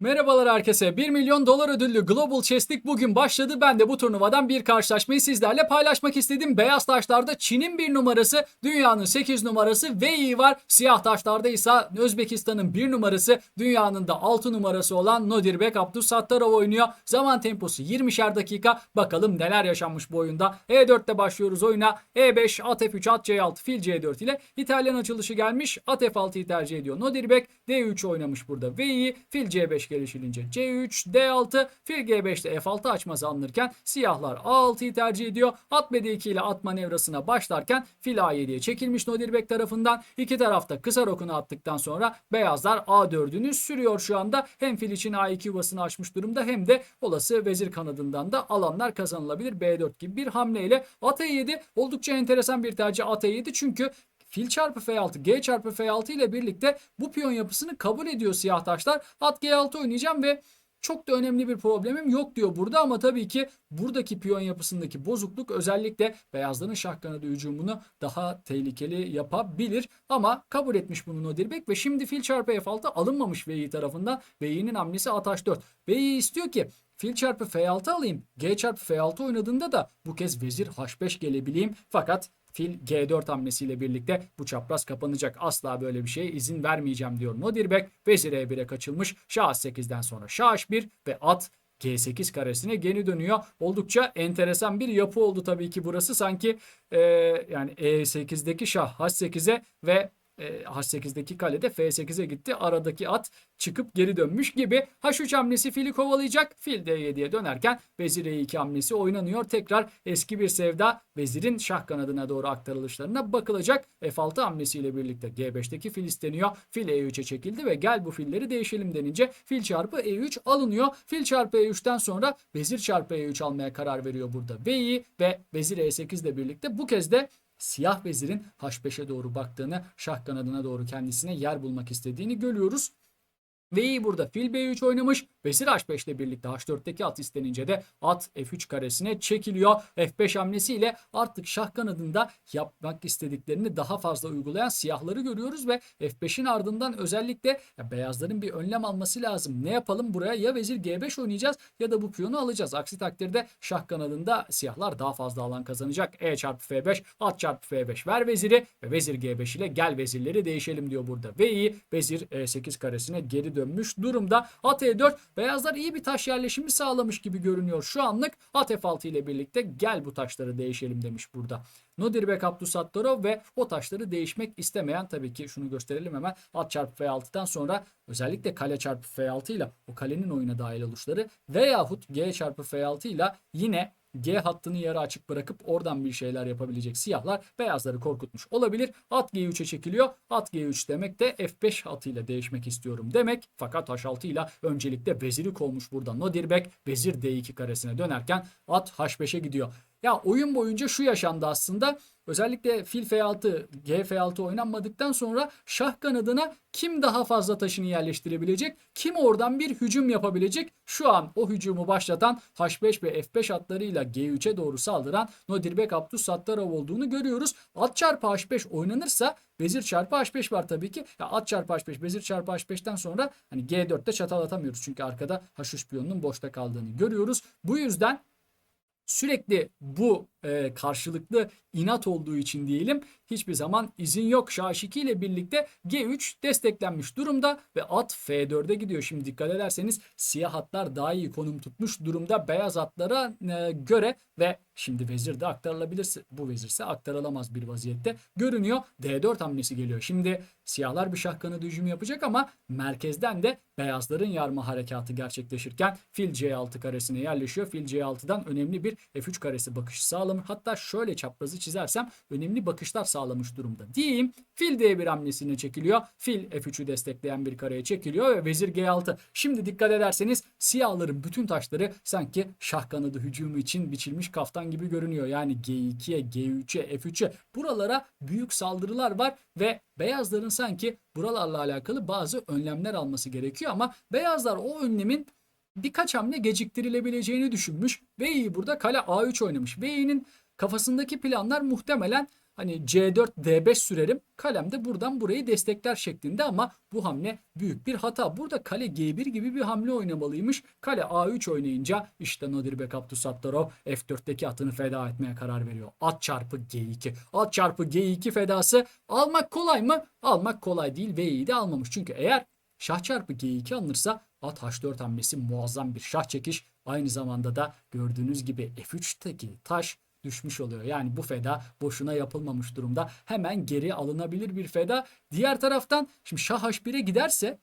Merhabalar herkese. 1 milyon dolar ödüllü Global Chess'lik bugün başladı. Ben de bu turnuvadan bir karşılaşmayı sizlerle paylaşmak istedim. Beyaz taşlarda Çin'in bir numarası, dünyanın 8 numarası Wei var. Siyah taşlarda ise Özbekistan'ın 1 numarası, dünyanın da 6 numarası olan Nodirbek Abdusattarov oynuyor. Zaman temposu 20'şer dakika. Bakalım neler yaşanmış bu oyunda. E4'te başlıyoruz oyuna. E5, at F3, at C6, fil C4 ile İtalyan açılışı gelmiş. At F6'yı tercih ediyor Nodirbek. D3 oynamış burada Wei. Fil C5 gelişilince C3, D6, fil G5'te F6 açması alınırken siyahlar A6'yı tercih ediyor. At B2 ile at manevrasına başlarken fil A7'ye çekilmiş Nodirbek tarafından. İki tarafta kısa rokunu attıktan sonra beyazlar A4'ünü sürüyor şu anda. Hem fil için A2 yuvasını açmış durumda hem de olası vezir kanadından da alanlar kazanılabilir. B4 gibi bir hamleyle at E7 oldukça enteresan bir tercih at E7 çünkü Fil çarpı F6, G çarpı F6 ile birlikte bu piyon yapısını kabul ediyor siyah taşlar. At G6 oynayacağım ve çok da önemli bir problemim yok diyor burada ama tabii ki buradaki piyon yapısındaki bozukluk özellikle beyazların şah kanadı hücumunu daha tehlikeli yapabilir. Ama kabul etmiş bunu Nodirbek ve şimdi fil çarpı F6 alınmamış V'yi tarafından. V'nin hamlesi at H4. V'yi istiyor ki Fil çarpı F6 alayım. G çarpı F6 oynadığında da bu kez vezir H5 gelebileyim. Fakat fil G4 hamlesiyle birlikte bu çapraz kapanacak. Asla böyle bir şeye izin vermeyeceğim diyor Nodirbek. Vezir E1'e kaçılmış. Şah 8'den sonra Şah H1 ve at G8 karesine geri dönüyor. Oldukça enteresan bir yapı oldu tabii ki burası. Sanki e, yani E8'deki şah H8'e ve H8'deki kalede F8'e gitti. Aradaki at çıkıp geri dönmüş gibi. H3 hamlesi fili kovalayacak. Fil D7'ye dönerken vezir E2 hamlesi oynanıyor. Tekrar eski bir sevda vezirin şah kanadına doğru aktarılışlarına bakılacak. F6 hamlesiyle birlikte G5'teki fil isteniyor. Fil E3'e çekildi ve gel bu filleri değişelim denince fil çarpı E3 alınıyor. Fil çarpı E3'ten sonra vezir çarpı E3 almaya karar veriyor burada V'yi ve vezir E8 ile birlikte bu kez de siyah vezirin H5'e doğru baktığını, şah kanadına doğru kendisine yer bulmak istediğini görüyoruz. V'yi burada fil B3 oynamış. Vezir H5 ile birlikte H4'teki at istenince de at F3 karesine çekiliyor. F5 hamlesiyle artık şah kanadında yapmak istediklerini daha fazla uygulayan siyahları görüyoruz ve F5'in ardından özellikle ya beyazların bir önlem alması lazım. Ne yapalım buraya ya vezir G5 oynayacağız ya da bu piyonu alacağız. Aksi takdirde şah kanadında siyahlar daha fazla alan kazanacak. E çarpı F5 at çarpı F5 ver veziri ve vezir G5 ile gel vezirleri değişelim diyor burada. V'yi vezir E8 karesine geri dönmüş durumda. At E4 beyazlar iyi bir taş yerleşimi sağlamış gibi görünüyor şu anlık. At F6 ile birlikte gel bu taşları değişelim demiş burada. Nodirbek Abdusattorov ve o taşları değişmek istemeyen tabii ki şunu gösterelim hemen at çarpı F6'dan sonra özellikle kale çarpı F6 ile o kalenin oyuna dahil oluşları veyahut G çarpı F6 ile yine G hattını yarı açık bırakıp oradan bir şeyler yapabilecek siyahlar beyazları korkutmuş olabilir. At G3'e çekiliyor. At G3 demek de F5 hatıyla değişmek istiyorum demek. Fakat H6 ile öncelikle veziri kovmuş burada Nodirbek. Vezir D2 karesine dönerken at H5'e gidiyor. Ya oyun boyunca şu yaşandı aslında. Özellikle fil F6, G F6 oynanmadıktan sonra şah kanadına kim daha fazla taşını yerleştirebilecek? Kim oradan bir hücum yapabilecek? Şu an o hücumu başlatan H5 ve F5 atlarıyla G3'e doğru saldıran Nodirbek Abdus Sattarov olduğunu görüyoruz. At çarpı H5 oynanırsa vezir çarpı H5 var tabii ki. Ya at çarpı H5, vezir çarpı H5'ten sonra hani G4'te çatal atamıyoruz. Çünkü arkada H3 piyonunun boşta kaldığını görüyoruz. Bu yüzden sürekli bu e, karşılıklı inat olduğu için diyelim hiçbir zaman izin yok. Şah 2 ile birlikte G3 desteklenmiş durumda ve at F4'e gidiyor. Şimdi dikkat ederseniz siyah atlar daha iyi konum tutmuş durumda beyaz atlara e, göre ve şimdi vezir de aktarılabilirse bu vezirse aktarılamaz bir vaziyette görünüyor. D4 hamlesi geliyor. Şimdi siyahlar bir şah kanadı hücumu yapacak ama merkezden de beyazların yarma harekatı gerçekleşirken fil C6 karesine yerleşiyor. Fil C6'dan önemli bir F3 karesi bakışı sağlamış. Hatta şöyle çaprazı çizersem önemli bakışlar sağlamış durumda. Diyeyim fil D1 hamlesine çekiliyor. Fil F3'ü destekleyen bir kareye çekiliyor ve vezir G6. Şimdi dikkat ederseniz siyahların bütün taşları sanki şah kanadı hücumu için biçilmiş kaftan gibi görünüyor. Yani G2'ye, G3'e, F3'e buralara büyük saldırılar var ve beyazların sanki buralarla alakalı bazı önlemler alması gerekiyor ama beyazlar o önlemin birkaç hamle geciktirilebileceğini düşünmüş. V'yi burada kale A3 oynamış. V'nin kafasındaki planlar muhtemelen hani C4 D5 sürerim. Kalem de buradan burayı destekler şeklinde ama bu hamle büyük bir hata. Burada kale G1 gibi bir hamle oynamalıymış. Kale A3 oynayınca işte Nodirbek Abdusattorov F4'teki atını feda etmeye karar veriyor. At çarpı G2. At çarpı G2 fedası almak kolay mı? Almak kolay değil. V'yi de almamış. Çünkü eğer şah çarpı G2 alınırsa at H4 hamlesi muazzam bir şah çekiş. Aynı zamanda da gördüğünüz gibi F3'teki taş düşmüş oluyor. Yani bu feda boşuna yapılmamış durumda. Hemen geri alınabilir bir feda. Diğer taraftan şimdi şah H1'e giderse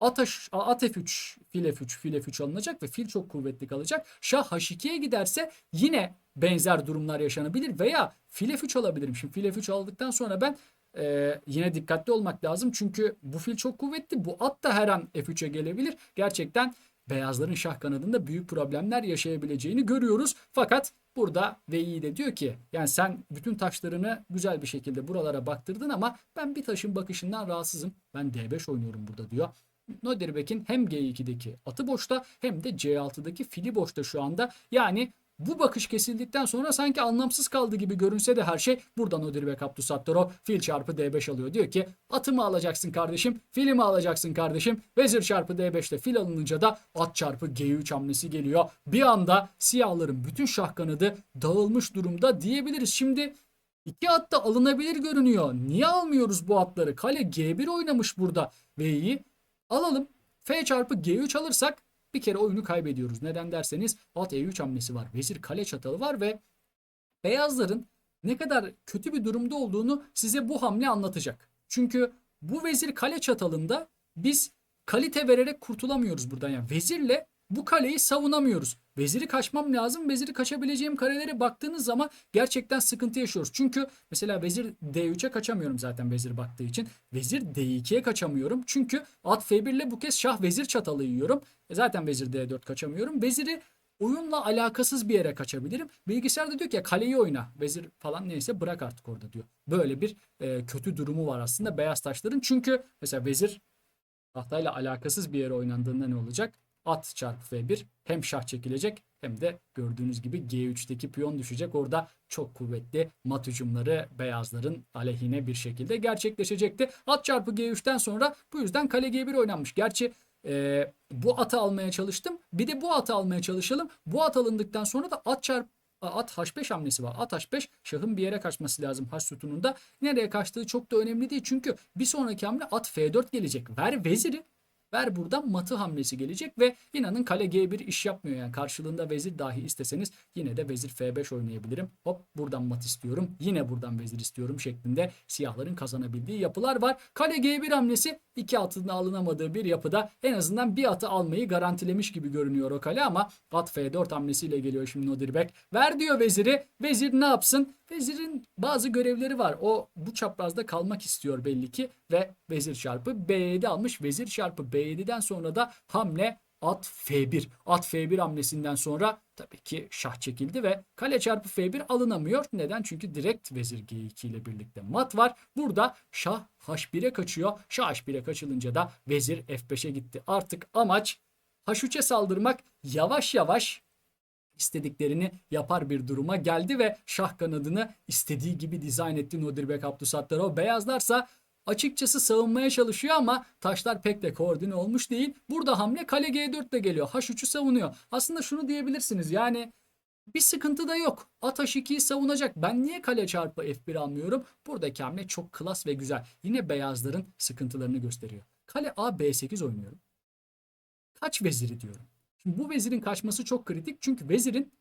at, at F3, fil F3, fil F3 alınacak ve fil çok kuvvetli kalacak. Şah H2'ye giderse yine benzer durumlar yaşanabilir veya fil F3 alabilirim. Şimdi fil F3 aldıktan sonra ben ee, yine dikkatli olmak lazım. Çünkü bu fil çok kuvvetli. Bu at da her an F3'e gelebilir. Gerçekten beyazların şah kanadında büyük problemler yaşayabileceğini görüyoruz. Fakat burada V'yi de diyor ki yani sen bütün taşlarını güzel bir şekilde buralara baktırdın ama ben bir taşın bakışından rahatsızım. Ben D5 oynuyorum burada diyor. Nodirbek'in hem G2'deki atı boşta hem de C6'daki fili boşta şu anda. Yani bu bakış kesildikten sonra sanki anlamsız kaldı gibi görünse de her şey buradan Nodirbek Abdusattorov fil çarpı D5 alıyor. Diyor ki atımı alacaksın kardeşim, filimi alacaksın kardeşim. Vezir çarpı D5'te fil alınınca da at çarpı G3 hamlesi geliyor. Bir anda siyahların bütün şah kanadı dağılmış durumda diyebiliriz. Şimdi İki at da alınabilir görünüyor. Niye almıyoruz bu atları? Kale G1 oynamış burada. V'yi alalım. F çarpı G3 alırsak bir kere oyunu kaybediyoruz. Neden derseniz at E3 hamlesi var. Vezir kale çatalı var ve beyazların ne kadar kötü bir durumda olduğunu size bu hamle anlatacak. Çünkü bu vezir kale çatalında biz kalite vererek kurtulamıyoruz buradan. Yani vezirle bu kaleyi savunamıyoruz. Veziri kaçmam lazım. Veziri kaçabileceğim karelere baktığınız zaman gerçekten sıkıntı yaşıyoruz. Çünkü mesela vezir D3'e kaçamıyorum zaten vezir baktığı için. Vezir D2'ye kaçamıyorum. Çünkü at F1 ile bu kez şah vezir çatalı yiyorum. E zaten vezir D4 kaçamıyorum. Veziri oyunla alakasız bir yere kaçabilirim. Bilgisayarda diyor ki ya kaleyi oyna. Vezir falan neyse bırak artık orada diyor. Böyle bir e, kötü durumu var aslında beyaz taşların. Çünkü mesela vezir tahtayla alakasız bir yere oynandığında ne olacak? At çarpı F1 hem şah çekilecek hem de gördüğünüz gibi G3'teki piyon düşecek. Orada çok kuvvetli mat hücumları beyazların aleyhine bir şekilde gerçekleşecekti. At çarpı G3'ten sonra bu yüzden kale G1 oynanmış. Gerçi e, bu atı almaya çalıştım. Bir de bu atı almaya çalışalım. Bu at alındıktan sonra da at çarp at H5 hamlesi var. At H5 şahın bir yere kaçması lazım H sütununda. Nereye kaçtığı çok da önemli değil. Çünkü bir sonraki hamle at F4 gelecek. Ver veziri. Ver buradan matı hamlesi gelecek ve inanın kale G1 iş yapmıyor yani karşılığında vezir dahi isteseniz yine de vezir F5 oynayabilirim. Hop buradan mat istiyorum yine buradan vezir istiyorum şeklinde siyahların kazanabildiği yapılar var. Kale G1 hamlesi iki atında alınamadığı bir yapıda en azından bir atı almayı garantilemiş gibi görünüyor o kale ama at F4 hamlesiyle geliyor şimdi Nodirbek. Ver diyor veziri. Vezir ne yapsın? Vezirin bazı görevleri var. O bu çaprazda kalmak istiyor belli ki ve vezir çarpı B7 almış. Vezir çarpı B7'den sonra da hamle at F1. At F1 hamlesinden sonra tabii ki şah çekildi ve kale çarpı F1 alınamıyor. Neden? Çünkü direkt vezir G2 ile birlikte mat var. Burada şah H1'e kaçıyor. Şah H1'e kaçılınca da vezir F5'e gitti. Artık amaç H3'e saldırmak yavaş yavaş istediklerini yapar bir duruma geldi ve şah kanadını istediği gibi dizayn etti Nodirbek Abdusattorov. Beyazlarsa açıkçası savunmaya çalışıyor ama taşlar pek de koordine olmuş değil. Burada hamle kale G4 de geliyor. H3'ü savunuyor. Aslında şunu diyebilirsiniz yani bir sıkıntı da yok. At H2'yi savunacak. Ben niye kale çarpı F1 almıyorum? Buradaki hamle çok klas ve güzel. Yine beyazların sıkıntılarını gösteriyor. Kale A B8 oynuyorum. Kaç veziri diyorum. Şimdi bu vezirin kaçması çok kritik. Çünkü vezirin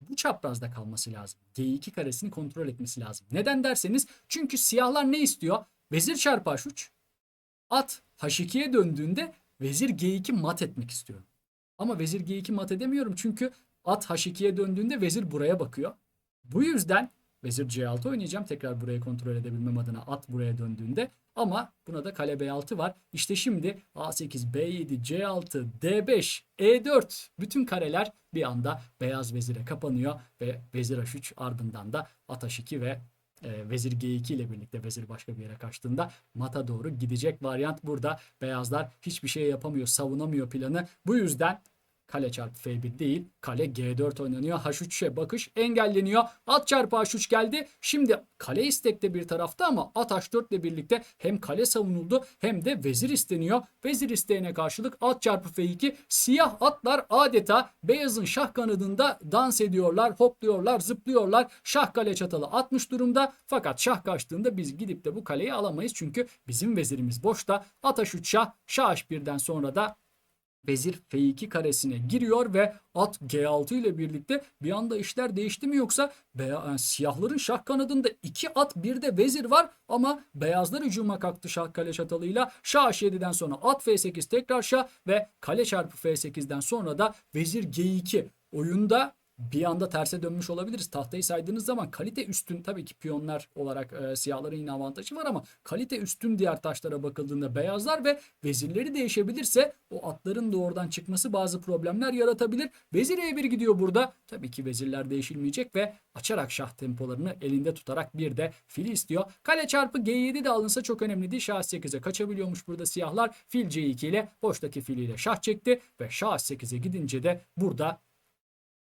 bu çaprazda kalması lazım. G2 karesini kontrol etmesi lazım. Neden derseniz çünkü siyahlar ne istiyor? Vezir çarpı H3. At H2'ye döndüğünde vezir G2 mat etmek istiyorum. Ama vezir G2 mat edemiyorum çünkü at H2'ye döndüğünde vezir buraya bakıyor. Bu yüzden vezir C6 oynayacağım tekrar burayı kontrol edebilmem adına at buraya döndüğünde. Ama buna da kale B6 var. İşte şimdi A8, B7, C6, D5, E4 bütün kareler bir anda beyaz vezire kapanıyor ve vezir H3 ardından da at H2 ve e, vezir G2 ile birlikte vezir başka bir yere kaçtığında mata doğru gidecek varyant burada. Beyazlar hiçbir şey yapamıyor, savunamıyor planı. Bu yüzden Kale çarpı F1 değil. Kale G4 oynanıyor. H3'e bakış engelleniyor. At çarpı H3 geldi. Şimdi kale istekte bir tarafta ama at H4 ile birlikte hem kale savunuldu hem de vezir isteniyor. Vezir isteğine karşılık at çarpı F2. Siyah atlar adeta beyazın şah kanadında dans ediyorlar, hopluyorlar, zıplıyorlar. Şah kale çatalı atmış durumda. Fakat şah kaçtığında biz gidip de bu kaleyi alamayız. Çünkü bizim vezirimiz boşta. At H3 şah, şah H1'den sonra da vezir F2 karesine giriyor ve at G6 ile birlikte bir anda işler değişti mi yoksa beya- yani siyahların şah kanadında iki at bir de vezir var ama beyazlar hücuma kalktı şah kale çatalıyla. Şah H7'den sonra at F8 tekrar şah ve kale çarpı F8'den sonra da vezir G2 oyunda bir anda terse dönmüş olabiliriz. Tahtayı saydığınız zaman kalite üstün tabii ki piyonlar olarak e, siyahların yine avantajı var ama kalite üstün diğer taşlara bakıldığında beyazlar ve vezirleri değişebilirse o atların da oradan çıkması bazı problemler yaratabilir. Vezir E1 gidiyor burada. Tabii ki vezirler değişilmeyecek ve açarak şah tempolarını elinde tutarak bir de fili istiyor. Kale çarpı G7 de alınsa çok önemli değil. Şah 8'e kaçabiliyormuş burada siyahlar. Fil C2 ile boştaki filiyle şah çekti ve şah 8'e gidince de burada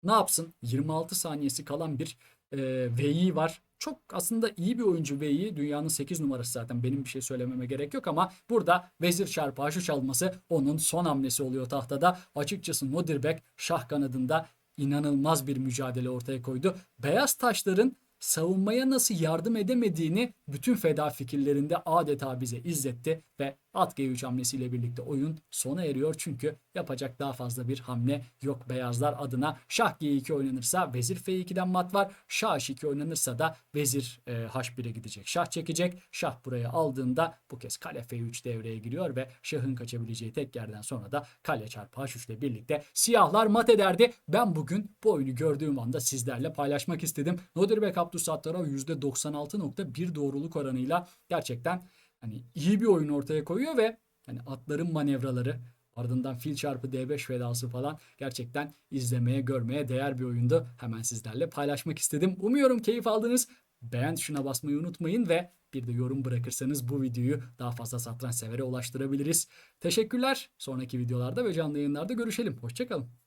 ne yapsın? 26 saniyesi kalan bir e, VI var. Çok aslında iyi bir oyuncu VI. Dünyanın 8 numarası zaten. Benim bir şey söylememe gerek yok ama burada vezir çarpı h3 alması onun son hamlesi oluyor tahtada. Açıkçası Nodirbek şah kanadında inanılmaz bir mücadele ortaya koydu. Beyaz taşların savunmaya nasıl yardım edemediğini bütün feda fikirlerinde adeta bize izletti ve at G3 hamlesiyle birlikte oyun sona eriyor çünkü yapacak daha fazla bir hamle yok beyazlar adına. Şah G2 oynanırsa vezir F2'den mat var. Şah H2 oynanırsa da vezir e, H1'e gidecek. Şah çekecek. Şah buraya aldığında bu kez kale F3 devreye giriyor ve şahın kaçabileceği tek yerden sonra da kale çarpı H3 ile birlikte siyahlar mat ederdi. Ben bugün bu oyunu gördüğüm anda sizlerle paylaşmak istedim. Nodirbek Abdusattarov %96.1 doğruluk oranıyla gerçekten hani iyi bir oyun ortaya koyuyor ve hani atların manevraları ardından fil çarpı D5 vedası falan gerçekten izlemeye görmeye değer bir oyundu. Hemen sizlerle paylaşmak istedim. Umuyorum keyif aldınız. Beğen tuşuna basmayı unutmayın ve bir de yorum bırakırsanız bu videoyu daha fazla satranç severe ulaştırabiliriz. Teşekkürler. Sonraki videolarda ve canlı yayınlarda görüşelim. Hoşçakalın.